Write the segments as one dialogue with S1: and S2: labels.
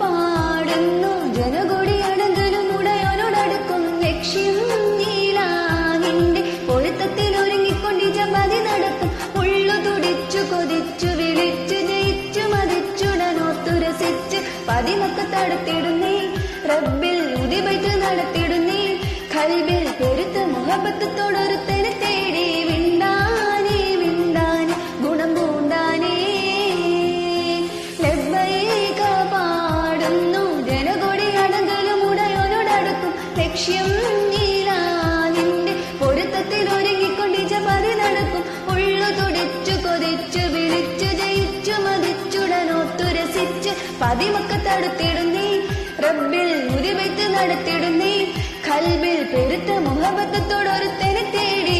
S1: പാടുന്നു ജനകൊടി അടങ്കലും ഉടയോനോടടുക്കും. ലക്ഷ്യം ജപതി നടക്കും ഉള്ളു തുടിച്ചു വിളിച്ചു ജയിച്ചു ലക്ഷ്യം നീലാനിന്റെ പൊരുത്തത്തിൽ ഒരുങ്ങിക്കൊണ്ട് ജപതി നടക്കും. ഉള്ളു തുടിച്ചു കൊതിച്ചു വിളിച്ചു ജയിച്ചു മതിച്ചുടനോത്തുരസിച്ച് പതിമൊക്കെ തടുത്തിടുന്നേ. റബ്ബിൽ നടത്തിടുന്നേ. കൽബിൽ പെരുത്ത മുഹബത്തത്തോടൊരുത്തനെ തേടി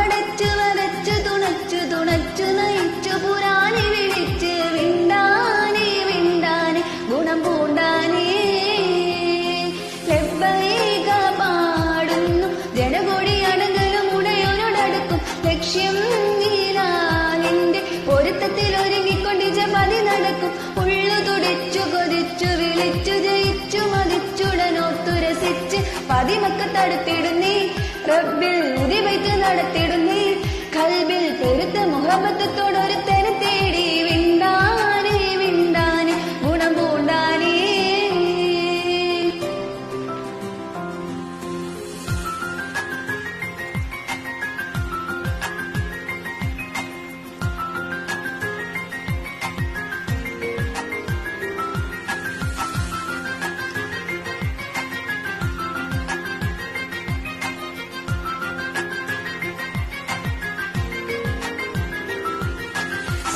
S1: ലക്ഷ്യം നീലാനിന്റെ പൊരുത്തത്തിൽ ഒരുങ്ങിക്കൊണ്ട് ജപതി നടക്കും. ഉള്ളു തുടിച്ചു കൊതിച്ചു വിളിച്ചു ജയിച്ചു മതിച്ചുടനോത്തുരസിച്ച് പതിമൊക്കെ തടുത്തിടുന്നേ റബ്ബിൽ ഉദിവയ്ത്ത് നടത്തിടുന്നേ കൽബിൽ പെരുത്ത മുഹബത്തത്തോടൊരുത്തനെ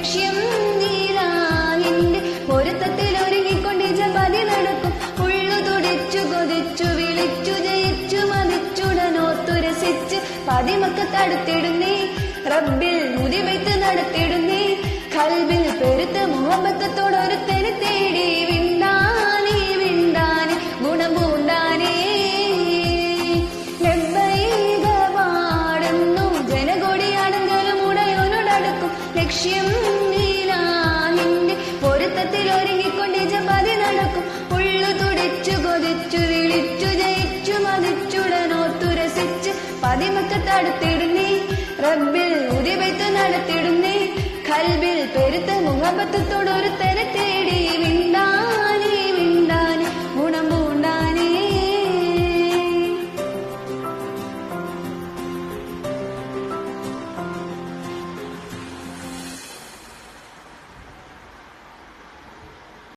S1: ലക്ഷ്യം നീരാനിന്റെ പൊരുത്തത്തിൽ ഒരുങ്ങിക്കൊണ്ട് ജപതി നടക്കും. ഉള്ളു തുടിച്ചു കൊതിച്ചു വിളിച്ചു ജയിച്ചു മതിച്ചുടനോത്തുരസിച്ച് പതിമൊക്കെ തടുത്തിടുന്നേ. റബ്ബിൽ മുതിവയ്ത്ത് നടത്തിടുന്നേ. കൽബിൽ പെരുത്ത മുഹബത്തത്തോടൊരുത്തനെ തേടി വിണ്ടാനേ ലക്ഷ്യം തുടിച്ചു കൊതിച്ചു വിളിച്ചു ജയിച്ചു മതിച്ചുടനോത്തുരസിച്ച് പതിമുക്ക് തടുത്തിടുന്നേ റബ്ബിൽ ഉതിവെത്ത് നടത്തിടുന്നേ. കൽബിൽ പെരുത്ത തെര തേടി വിണ്ടാ